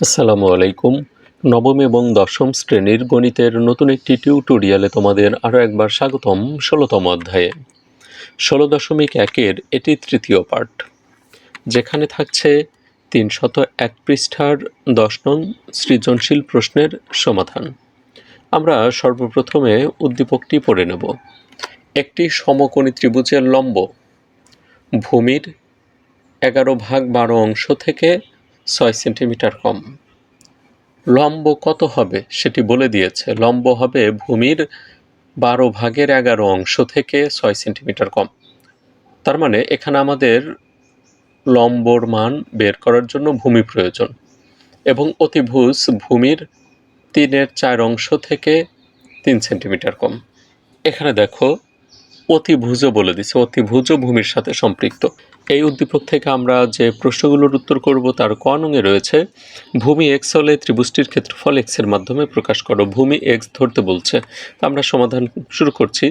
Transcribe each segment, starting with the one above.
আসসালামু আলাইকুম। নবম এবং দশম শ্রেণির গণিতের নতুন একটি টিউটোরিয়ালে তোমাদের আরও একবার স্বাগতম ষোলোতম অধ্যায়ে। ষোলো দশমিক একের এটি তৃতীয় পার্ট যেখানে থাকছে তিনশত এক পৃষ্ঠার দশ নং সৃজনশীল প্রশ্নের সমাধান। আমরা সর্বপ্রথমে উদ্দীপকটি পড়ে নেব। একটি সমকোণী ত্রিভুজের লম্ব। ভূমির এগারো ভাগ বারো অংশ থেকে ছয় সেন্টিমিটার কম। লম্ব কত হবে সেটি বলে দিয়েছে। লম্ব হবে ভূমির বারো ভাগের এগারো অংশ থেকে ছয় সেন্টিমিটার কম। তার মানে এখানে আমাদের লম্বর মান বের করার জন্য ভূমি প্রয়োজন এবং অতিভুজ ভূমির তিনের চার অংশ থেকে তিন সেন্টিমিটার কম। এখানে দেখো, অতিভুজও বলে দিছে অতিভুজও ভূমির সাথে সম্পৃক্ত। এই উদ্দীপক থেকে আমরা যে প্রশ্নগুলোর উত্তর করব, তার ক নঙে রয়েছে, ভূমি এক্স হলে ত্রিভুজটির ক্ষেত্রফল এক্সের মাধ্যমে প্রকাশ করো। ভূমি এক্স ধরতে বলছে। তো আমরা সমাধান শুরু করছি।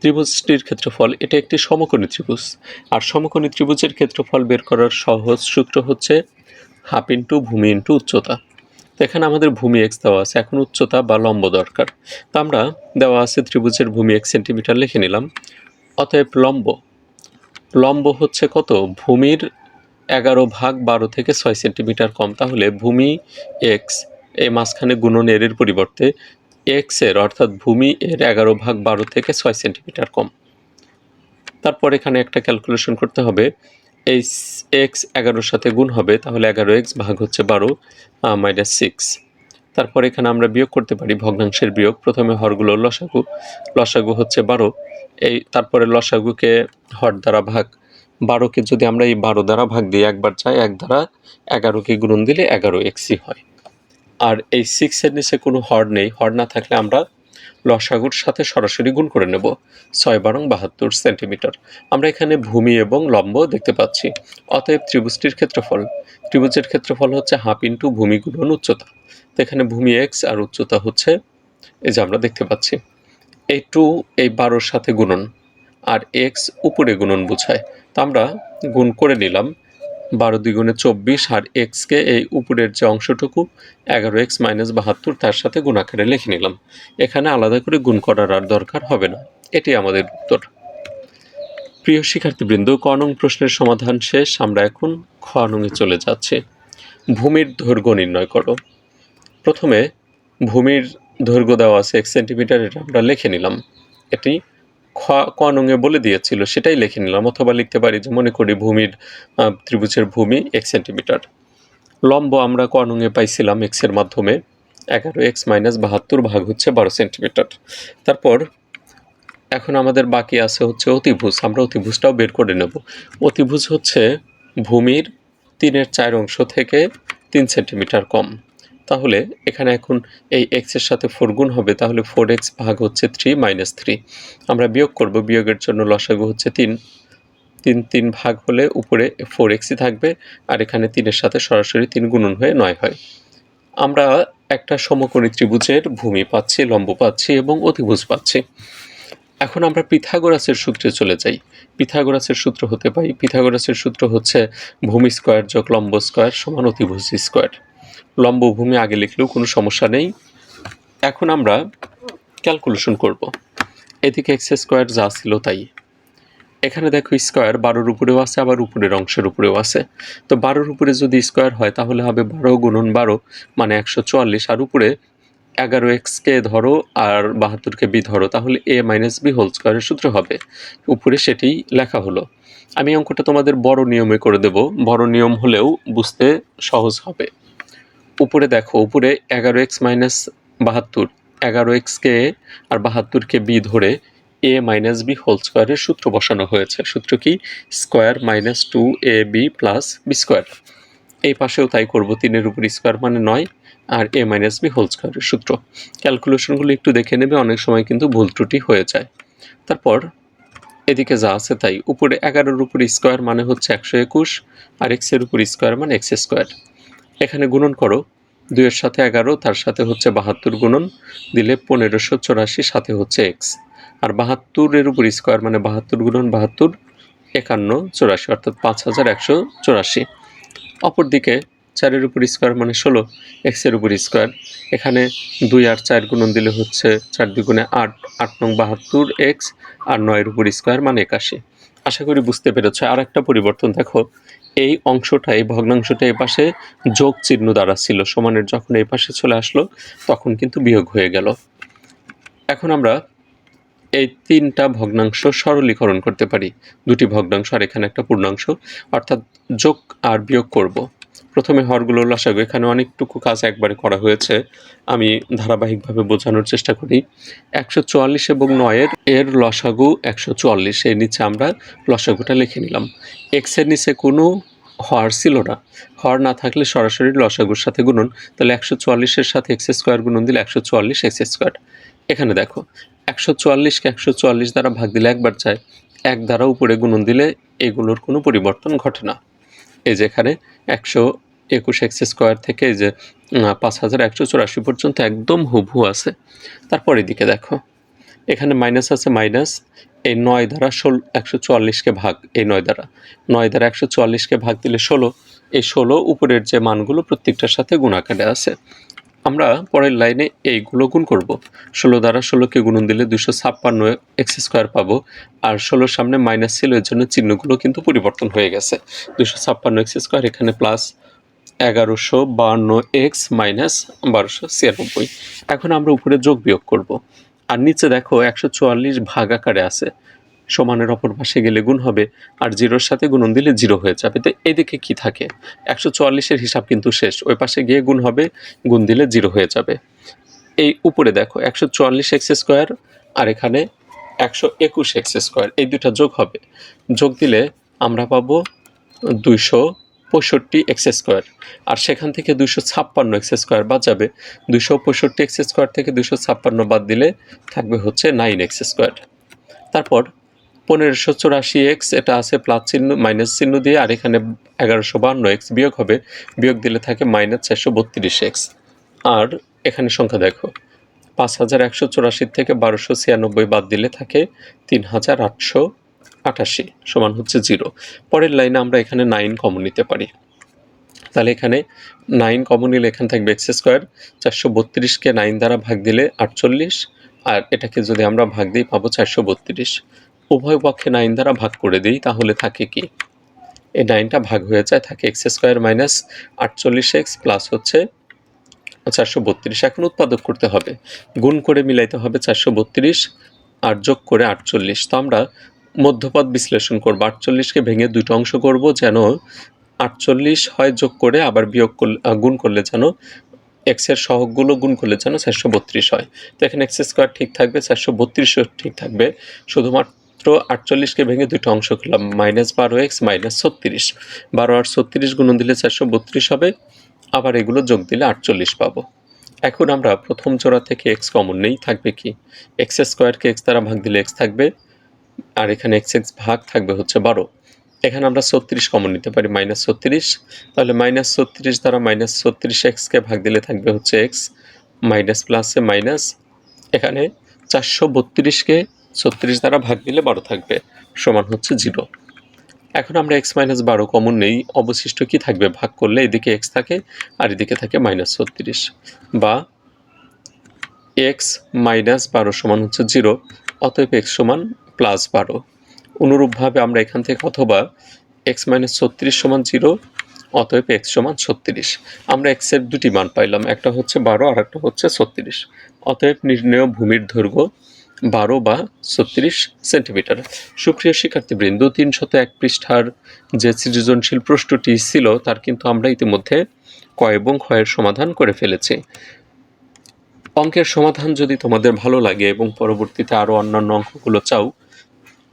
ত্রিভুজটির ক্ষেত্রফল, এটা একটি সমকোণী ত্রিভুজ। আর সমকোণী ত্রিভুজের ক্ষেত্রফল বের করার সহজ সূত্র হচ্ছে হাফ ইন্টু ভূমি ইন্টু উচ্চতা। এখানে আমাদের ভূমি এক্স দেওয়া আছে, এখন উচ্চতা বা লম্ব দরকার। তো আমরা দেওয়া আছে ত্রিভুজের ভূমি এক সেন্টিমিটার লিখে নিলাম। অতএব লম্ব লম্ব হচ্ছে কত? ভূমির এগারো ভাগ বারো থেকে ছয় সেন্টিমিটার কম। তাহলে ভূমি এক্স এই মাঝখানে গুণন এর পরিবর্তে এক্সের, অর্থাৎ ভূমি এর এগারো ভাগ বারো থেকে ছয় সেন্টিমিটার কম। তারপর এখানে একটা ক্যালকুলেশন করতে হবে। এই এক্স এগারোর সাথে গুণ হবে, তাহলে এগারো এক্স ভাগ হচ্ছে বারো মাইনাস সিক্স তারপর এখানে আমরা বিয়োগ করতে পারি ভগ্নাংশের বিয়োগ। প্রথমে হরগুলো লসাগু লসাগু হচ্ছে বারো। এই তারপরে লসাগুকে হর দ্বারা ভাগ। বারোকে যদি আমরা এই বারো দ্বারা ভাগ দিই, একবার চাই, এক দ্বারা এগারোকে গুণন দিলে এগারো এক্সই হয়। আর এই সিক্সের নিচে কোনো হর নেই, হর না থাকলে আমরা লসাগুর সাথে সরাসরি গুণ করে নেব, ছয় বারং বাহাত্তর সেন্টিমিটার। আমরা এখানে ভূমি এবং লম্ব দেখতে পাচ্ছি। অতএব ত্রিভুজটির ক্ষেত্রফল, ত্রিভুজের ক্ষেত্রফল হচ্ছে হাফ ইন্টু ভূমি গুণন উচ্চতা। তো এখানে ভূমি এক্স আর উচ্চতা হচ্ছে, এই যে আমরা দেখতে পাচ্ছি। এই টু এই বারোর সাথে গুণন, আর এক্স উপরে গুণন বোঝায়। তো আমরা গুণ করে নিলাম। বারো দ্বিগুণে চব্বিশ, আর এক্সকে এই উপরের যে অংশটুকু, এগারো এক্স মাইনাস বাহাত্তর, তার সাথে গুণ আকারে লিখে নিলাম। এখানে আলাদা করে গুণ করার আর দরকার হবে না। এটি আমাদের উত্তর। প্রিয় শিক্ষার্থীবৃন্দ, ক নং প্রশ্নের সমাধান শেষ। আমরা এখন খ নঙে চলে যাচ্ছি। ভূমির দৈর্ঘ্য নির্ণয় করো। প্রথমে ভূমির দৈর্ঘ্য দেওয়া আছে, এক সেন্টিমিটার এটা আমরা লিখে নিলাম। এটি খ, ক নঙে বলে দিয়েছিল, সেটাই লিখে নিলাম, অথবা লিখতে পারি যে মনে করি ভূমির ত্রিভুজের ভূমি এক সেন্টিমিটার লম্ব আমরা ক নঙে পাইছিলাম এক্সের মাধ্যমে, এগারো এক্স মাইনাস বাহাত্তর ভাগ হচ্ছে বারো সেন্টিমিটার তারপর এখন আমাদের বাকি আছে হচ্ছে অতিভুজ, আমরা অতিভুজটাও বের করে নেব। অতিভুজ হচ্ছে ভূমির তিনের চার অংশ থেকে তিন সেন্টিমিটার কম। তাহলে এখানে এখন এই এক্সের সাথে ফোর গুণ হবে, তাহলে ফোর এক্স ভাগ হচ্ছে থ্রি মাইনাস থ্রি আমরা বিয়োগ করব, বিয়োগের জন্য লসাগু হচ্ছে তিন। তিন তিন ভাগ হলে উপরে ফোর এক্সই থাকবে, আর এখানে তিনের সাথে সরাসরি তিন গুণন হয়ে নয় হয়। আমরা একটা সমকোণী ত্রিভুজের ভূমি পাচ্ছি, লম্ব পাচ্ছি এবং অতিভুজ পাচ্ছি। এখন আমরা পিথাগোরাসের সূত্রে চলে যাই। পিথাগোরাসের সূত্র হতে পাই। পিথাগোরাসের সূত্র হচ্ছে ভূমি স্কোয়ার যোগ লম্ব স্কোয়ার সমান অতিভুজ স্কোয়ার লম্ব ভূমি আগে লিখলেও কোনো সমস্যা নেই। এখন আমরা ক্যালকুলেশন করব। এদিকে এক্স স্কোয়ার যা ছিল তাই। এখানে দেখো স্কোয়ার বারোর উপরেও আছে, আবার উপরের অংশের উপরেও আছে। তো বারোর উপরে যদি স্কোয়ার হয়, তাহলে হবে বারো গুণন বারো মানে একশো চুয়াল্লিশ। আর উপরে এগারো এক্সকে ধরো আর বাহাত্তরকে বি ধরো, তাহলে এ মাইনাস বি হোল স্কোয়ারের সূত্র হবে। উপরে সেটি লেখা হলো। আমি অঙ্কটা তোমাদের বড় নিয়মে করে দেব। বড় নিয়ম হলেও বুঝতে সহজ হবে। উপরে দেখো, উপরে এগারো এক্স মাইনাস বাহাত্তর, এগারো এক্সকে আর বাহাত্তরকে বি ধরে এ মাইনাস বি হোল স্কোয়ারের সূত্র বসানো হয়েছে। সূত্র কি? Square minus two A B plus B square. এই পাশেও তাই করব, তিনের উপর স্কোয়ার মানে নয় আর এ মাইনাস বি হোল স্কোয়ারের সূত্র। ক্যালকুলেশনগুলো একটু দেখে নেবে, অনেক সময় কিন্তু ভুল ত্রুটি হয়ে যায়। তারপর এদিকে যা আছে তাই, উপরে এগারোর উপর স্কোয়ার মানে হচ্ছে একশো একুশ আর এক্সের উপর স্কোয়ার মানে এক্স স্কোয়ার। এখানে গুণন করো। দুইয়ের সাথে এগারো, তার সাথে হচ্ছে বাহাত্তর গুণন, দিলে পনেরোশো চৌরাশি, সাথে হচ্ছে এক্স আর বাহাত্তরের উপর স্কোয়ার মানে বাহাত্তর গুণন বাহাত্তর, একান্ন চৌরাশি, অর্থাৎ পাঁচ হাজার একশো চৌরাশি। অপরদিকে চারের উপর স্কোয়ার মানে ষোলো এক্সের উপর স্কোয়ার এখানে দুই আর চার গুণন দিলে হচ্ছে চার দুগুণে আট আট নং বাহাত্তর এক্স আর নয়ের উপর স্কোয়ার মানে একাশি। আশা করি বুঝতে পেরেছ আর একটা পরিবর্তন দেখো, এই অংশটা, এই ভগ্নাংশটা এই পাশে যোগ চিহ্ন দ্বারা ছিল, সমানের যখন এই পাশে চলে আসলো, তখন কিন্তু বিয়োগ হয়ে গেল এখন আমরা এই তিনটা ভগ্নাংশ সরলীকরণ করতে পারি, দুটি ভগ্নাংশ আর এখানে একটা পূর্ণাংশ, অর্থাৎ যোগ আর বিয়োগ করব। প্রথমে হরগুলো লসাগু। এখানে অনেকটুকু কাজ একবারে করা হয়েছে। আমি ধারাবাহিকভাবে বোঝানোর চেষ্টা করি। একশো চুয়াল্লিশ এবং নয়ের, এর লসাগু একশো চুয়াল্লিশ। এর নিচে আমরা লসাগুটা লিখে নিলাম। এক্সের নিচে কোনো হর ছিল না। হর না থাকলে সরাসরি লসাগুর সাথে গুণন। তাহলে একশো চুয়াল্লিশের সাথে এক্স স্কোয়ার গুণন দিলে একশো চুয়াল্লিশ এক্স স্কোয়ার এখানে দেখো, একশো চুয়াল্লিশকে একশো চুয়াল্লিশ দ্বারা ভাগ দিলে একবার যায়। এক দ্বারা উপরে গুণন দিলে এগুলোর কোনো পরিবর্তন ঘটে না। এই যেখানে একশো একুশ এক্স স্কোয়ার থেকে যে পাঁচ হাজার একশো চুরাশি পর্যন্ত একদম হুবহু আছে। তারপর এদিকে দেখো, এখানে মাইনাস আছে মাইনাস এই নয় দ্বারা ষোলো, একশো চুয়াল্লিশকে ভাগ, এই নয় দ্বারা। নয় দ্বারা একশো চুয়াল্লিশকে ভাগ দিলে ষোলো, এই ষোলো উপরের যে মানগুলো প্রত্যেকটার সাথে গুণাকারে আছে। আমরা পরের লাইনে এইগুলো গুণ করব। ষোলো দ্বারা ষোলোকে গুণন দিলে দুশো ছাপ্পান্ন এক্স স্কোয়ার পাবো। আর ষোলোর সামনে মাইনাস ছিল, এর জন্য চিহ্নগুলো কিন্তু পরিবর্তন হয়ে গেছে। দুশো ছাপ্পান্ন এক্স স্কোয়ার এখানে প্লাস এগারোশো বাহান্ন এক্স মাইনাস বারোশো ছিয়ানব্বই। এখন আমরা উপরে যোগ বিয়োগ করব। আর নিচে দেখো একশো চুয়াল্লিশ ভাগ আকারে আছে। সমানের অপর পাশে গেলে গুণ হবে, আর জিরোর সাথে গুণন দিলে জিরো হয়ে যাবে। তো এদিকে কি থাকে? একশো চুয়াল্লিশের হিসাব কিন্তু শেষ। ওই পাশে গিয়ে গুণ হবে, গুণ দিলে জিরো হয়ে যাবে। এই উপরে দেখো, একশো চুয়াল্লিশ এক্স স্কোয়ার আর এখানে একশো একুশ এক্স স্কোয়ার। এই দুটা যোগ হবে। যোগ দিলে আমরা পাবো দুইশো পঁয়ষট্টি এক্স স্কোয়ার। আর সেখান থেকে দুশো ছাপ্পান্ন এক্স স্কোয়ার বাদ যাবে। দুশো পঁয়ষট্টি এক্স স্কোয়ার থেকে দুশো ছাপ্পান্ন বাদ দিলে থাকবে হচ্ছে নাইন এক্স স্কোয়ার। তারপর পনেরোশো চুরাশি এক্স, এটা আছে প্লাস চিহ্ন, মাইনাস চিহ্ন দিয়ে, আর এখানে এগারোশো বান্ন এক্স বিয়োগ হবে, বিয়োগ দিলে থাকে মাইনাস চারশো বত্রিশ এক্স। আর এখানে সংখ্যা দেখো, পাঁচ হাজার একশো চুরাশির থেকে বারোশো ছিয়ানব্বই বাদ দিলে থাকে তিন হাজার আটশো আটাশি, সমান হচ্ছে জিরো। পরের লাইনে আমরা এখানে নাইন কমন নিতে পারি। তাহলে এখানে নাইন কমন নিলে এখানে থাকবে এক্স স্কোয়ার, চারশো বত্রিশকে নাইন দ্বারা ভাগ দিলে আটচল্লিশ, আর এটাকে যদি আমরা ভাগ দিই, পাবো চারশো বত্রিশ। উভয় পক্ষে নাইন দ্বারা ভাগ করে দিই, তাহলে থাকে কি? এই নাইনটা ভাগ হয়ে যায়, থাকে এক্স স্কোয়ার মাইনাস আটচল্লিশ এক্স প্লাস হচ্ছে চারশো বত্রিশ। এখন উৎপাদক করতে হবে। গুণ করে মিলাইতে হবে চারশো বত্রিশ আর যোগ করে আটচল্লিশ। তো আমরা মধ্যপদ বিশ্লেষণ করব। আটচল্লিশকে ভেঙে দুটো অংশ করব যেন আটচল্লিশ হয় যোগ করে, আবার বিয়োগ করলে গুণ করলে যেন এক্সের সহগগুলো গুণ করলে যেন চারশো বত্রিশ হয়। তো এখানে এক্স স্কোয়ার ঠিক থাকবে, চারশো বত্রিশও ঠিক থাকবে। শুধুমাত্র আটচল্লিশকে ভেঙে দুটো অংশ করলাম মাইনাস বারো এক্স, মাইনাস ছত্রিশ। বারো আর ছত্রিশ গুণন দিলে চারশো বত্রিশ হবে। আবার এগুলো যোগ দিলে আটচল্লিশ পাবো। এখন আমরা প্রথম জোড়া থেকে এক্স কমন নেই, থাকবে কি? এক্স স্কোয়ারকে এক্স দ্বারা ভাগ দিলে এক্স থাকবে, আর এখানে এক্স এক্স ভাগ থাকবে হচ্ছে বারো। এখানে আমরা ছত্রিশ কমন নিতে পারি, মাইনাস ছত্রিশ। তাহলে মাইনাস ছত্রিশ দ্বারা মাইনাস ছত্রিশ এক্সকে ভাগ দিলে থাকবে হচ্ছে এক্স, মাইনাস প্লাসে মাইনাস। এখানে চারশো বত্রিশকে ছত্রিশ দ্বারা ভাগ দিলে বারো থাকবে, সমান হচ্ছে জিরো। এখন আমরা এক্স মাইনাস বারো কমন নেই, অবশিষ্ট কি থাকবে? ভাগ করলে এদিকে এক্স থাকে, আর এদিকে থাকে মাইনাস ছত্রিশ। বা এক্স মাইনাস বারো সমান হচ্ছে জিরো, অতএব এক্স সমান প্লাস বারো। অনুরূপভাবে আমরা এখান থেকে অথবা এক্স মাইনাস ছত্রিশ সমান জিরো, অতএব এক্স সমান ছত্রিশ। আমরা এক্সের দুটি মান পাইলাম, একটা হচ্ছে বারো আর একটা হচ্ছে ছত্রিশ। অতএব নির্ণয় ভূমির দৈর্ঘ্য বারো বা ছত্রিশ সেন্টিমিটার। সুপ্রিয় শিক্ষার্থীবৃন্দ, তিনশত এক পৃষ্ঠার যে সৃজনশীল প্রশ্নটি ছিল, তার কিন্তু আমরা ইতিমধ্যে ক এবং ক্ষয়ের সমাধান করে ফেলেছি। অঙ্কের সমাধান যদি তোমাদের ভালো লাগে এবং পরবর্তীতে আরও অন্যান্য অঙ্কগুলো চাও,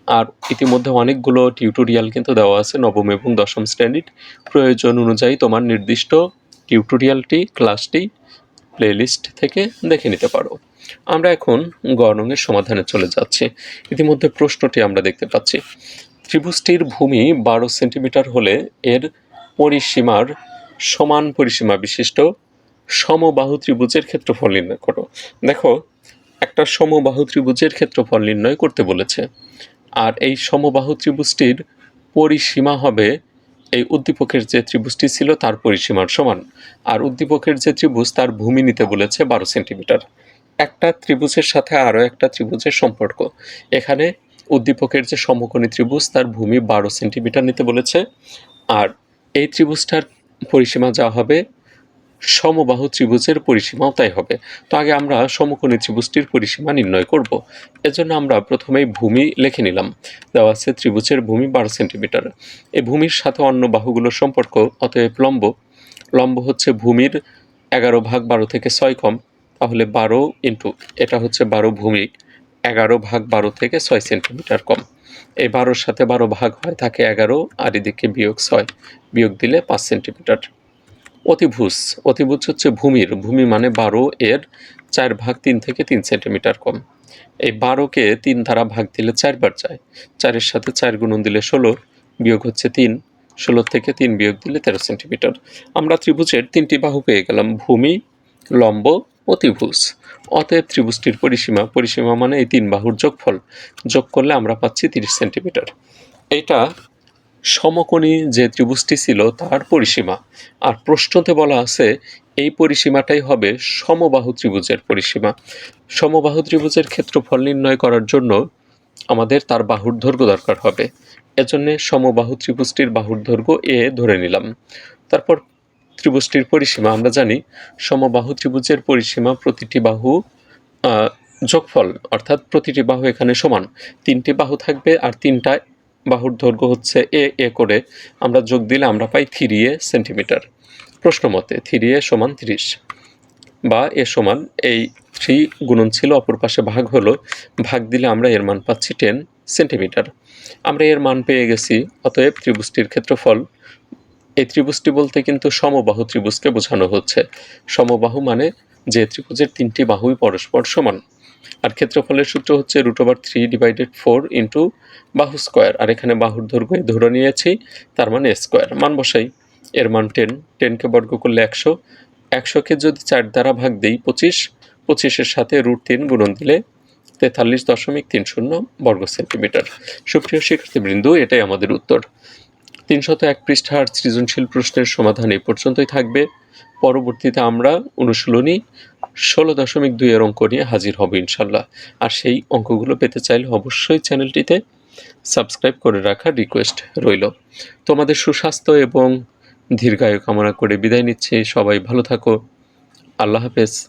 আর ইতিমধ্যে অনেকগুলো টিউটোরিয়াল কিন্তু দেওয়া আছে নবম এবং দশম শ্রেণির, প্রয়োজন অনুযায়ী তোমার নির্দিষ্ট টিউটোরিয়ালটি, ক্লাসটি প্লেলিস্ট থেকে দেখে নিতে পারো। আমরা এখন গণনের সমাধানে চলে যাচ্ছি। ইতিমধ্যে প্রশ্নটি আমরা দেখতে পাচ্ছি। ত্রিভুজটির ভূমি বারো সেন্টিমিটার হলে এর পরিসীমার সমান পরিসীমা বিশিষ্ট সমবাহু ত্রিভুজের ক্ষেত্রফল নির্ণয় করো। দেখো, একটা সমবাহু ত্রিভুজের ক্ষেত্রফল নির্ণয় করতে বলেছে। আর এই সমবাহু ত্রিভুজটির পরিসীমা হবে এই উদ্দীপকের যে ত্রিভুজটি ছিল তার পরিসীমার সমান। আর উদ্দীপকের যে ত্রিভুজ তার ভূমি নিতে বলেছে বারো সেন্টিমিটার। একটা ত্রিভুজের সাথে আরও একটা ত্রিভুজের সম্পর্ক। এখানে উদ্দীপকের যে সমকোণী ত্রিভুজ তার ভূমি বারো সেন্টিমিটার নিতে বলেছে। আর এই ত্রিভুজটার পরিসীমা যা হবে সমবাহু ত্রিভুজের পরিসীমাও তাই হবে। তো আগে আমরা সমকোণী ত্রিভুজটির পরিসীমা নির্ণয় করব। এজন্য আমরা প্রথমেই ভূমি লিখে নিলাম। দেওয়া আছে ত্রিভুজের ভূমি বারো সেন্টিমিটার। এই ভূমির সাথে অন্য বাহুগুলোর সম্পর্ক অতএব লম্ব। লম্ব হচ্ছে ভূমির এগারো ভাগ বারো থেকে ছয় কম। তাহলে বারো ইন্টু, এটা হচ্ছে বারো ভূমি, এগারো ভাগ বারো থেকে ছয় সেন্টিমিটার কম। এই বারোর সাথে বারো ভাগ হয় থাকে এগারো, আর এদিকে বিয়োগ ছয়। বিয়োগ দিলে পাঁচ সেন্টিমিটার। অতিভুজ। অতিভুজ হচ্ছে ভূমির। ভূমি মানে বারো, এর চার ভাগ তিন থেকে তিন সেন্টিমিটার কম। এই বারোকে তিন দ্বারা ভাগ দিলে চারবার যায়। চারের সাথে চার গুণন দিলে ষোলো, বিয়োগ হচ্ছে তিন। ষোলো থেকে তিন বিয়োগ দিলে তেরো সেন্টিমিটার। আমরা ত্রিভুজের তিনটি বাহু পেয়ে গেলাম, ভূমি, লম্ব, অতিভুজ। অতএব ত্রিভুজটির পরিসীমা পরিসীমা মানে এই তিন বাহুর যোগফল। যোগ করলে আমরা পাচ্ছি তিরিশ সেন্টিমিটার। এটা সমকোণী যে ত্রিভুজটি ছিল তার পরিসীমা। আর প্রশ্নতে বলা আছে, এই পরিসীমাটাই হবে সমবাহু ত্রিভুজের পরিসীমা। সমবাহু ত্রিভুজের ক্ষেত্রফল নির্ণয় করার জন্য আমাদের তার বাহুর দৈর্ঘ্য দরকার হবে। এজন্য সমবাহু ত্রিভুজটির বাহুর দৈর্ঘ্য এ ধরে নিলাম। তারপর ত্রিভুজটির পরিসীমা, আমরা জানি সমবাহু ত্রিভুজের পরিসীমা প্রতিটি বাহু যোগফল, অর্থাৎ প্রতিটি বাহু এখানে সমান। তিনটি বাহু থাকবে আর তিনটা বাহুর দৈর্ঘ্য হচ্ছে এ এ করে আমরা যোগ দিলে আমরা পাই থ্রি এ সেন্টিমিটার। প্রশ্ন মতে থ্রি এ সমান তিরিশ বা এ সমান এই থ্রি গুণন ছিল অপর পাশে ভাগ হলো, ভাগ দিলে আমরা এর মান পাচ্ছি টেন সেন্টিমিটার। আমরা এর মান পেয়ে গেছি, অতএব ত্রিভুজটির ক্ষেত্রফল। এই ত্রিভুজটি বলতে কিন্তু সমবাহু ত্রিভুজকে বোঝানো হচ্ছে। সমবাহু মানে যে ত্রিভুজের তিনটি বাহুই পরস্পর সমান। আর ক্ষেত্রফলের সূত্র হচ্ছে root over three divided four into বাহু স্কোয়ার আর এখানে বাহুর দৈর্ঘ্য ধরে নিয়েছি, তার মানে স্কোয়ার মান বসাই, এর মান টেন টেনকে বর্গ করলে একশো একশোকে যদি চার দ্বারা ভাগ দিই পঁচিশ, পঁচিশের সাথে রুট তিন গুণন দিলে তেতাল্লিশ দশমিক তিন শূন্য বর্গ সেন্টিমিটার। সুপ্রিয় শিক্ষার্থীবৃন্দ, এটাই আমাদের উত্তর। তিনশত এক পৃষ্ঠার সৃজনশীল প্রশ্নের সমাধান এই পর্যন্তই থাকবে। পরবর্তীতে আমরা অনুশীলনী ষোলো দশমিক দুই এর অঙ্ক নিয়ে হাজির হব ইনশাল্লাহ। আর সেই অঙ্কগুলো পেতে চাইলে অবশ্যই চ্যানেলটিতে সাবস্ক্রাইব করে রাখার রিকোয়েস্ট রইল। তোমাদের সুস্বাস্থ্য এবং দীর্ঘায়ু কামনা করে বিদায় নিচ্ছে। সবাই ভালো থাকো। আল্লাহ হাফেজ।